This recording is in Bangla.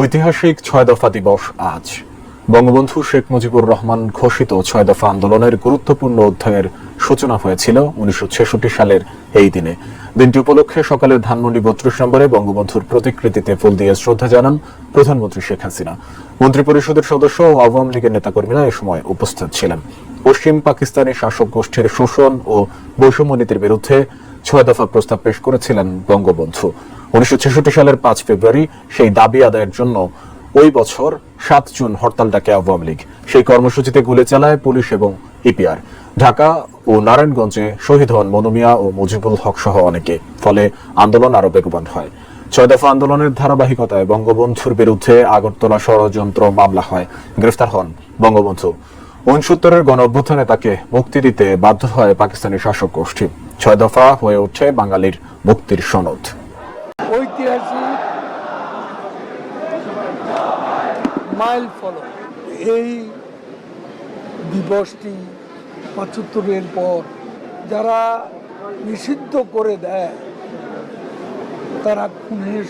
ঐতিহাসিক ছয় দফা দিবস আজ। বঙ্গবন্ধু শেখ মুজিবুর রহমান ঘোষিত ছয় দফা আন্দোলনের গুরুত্বপূর্ণ অধ্যায়ের সূচনা হয়েছিল উনিশশো সালের এই দিনে। দিনটি উপলক্ষে সকালে ধানমন্ডি বত্রিশ নম্বরে বঙ্গবন্ধুর প্রতিকৃতিতে ফুল দিয়ে শ্রদ্ধা জানান প্রধানমন্ত্রী শেখ হাসিনা। মন্ত্রিপরিষদের সদস্য ও আওয়ামী লীগের নেতাকর্মীরা এ সময় উপস্থিত ছিলেন। পশ্চিম পাকিস্তানি শাসক গোষ্ঠীর শোষণ ও বৈষম্য নীতির বিরুদ্ধে ছয় দফা প্রস্তাব পেশ করেছিলেন বঙ্গবন্ধু। উনিশশো সালের পাঁচ ফেব্রুয়ারি সেই দাবি আদায়ের জন্য ওই বছর সাত জুন হরতাল ডাকে আওয়ামী লীগ। সেই কর্মসূচিতে গুলি চালায় পুলিশ এবং ইপিআর ঢাকা ও নারায়ণগঞ্জে শহীদ হন মনুমিয়া ও মুজিবুল হক সহ অনেকে। ফলে আন্দোলন আরও বেগবান হয়। ছয় দফা আন্দোলনের ধারাবাহিকতায় বঙ্গবন্ধুর বিরুদ্ধে আগরতলা ষড়যন্ত্র মামলা হয়। গ্রেফতার হন বঙ্গবন্ধু। উনসত্তরের গণ অভ্যুত্থানে তাকে মুক্তি দিতে বাধ্য হয় পাকিস্তানি শাসক গোষ্ঠী। ছয় দফা হয়ে উঠছে বাঙালির মুক্তির সনদ। ঐতিহাসিক মাইল ফলক। এই দিবসটি পঁচাত্তরের পর যারা নিষিদ্ধ করে দেয়, তারা খুনের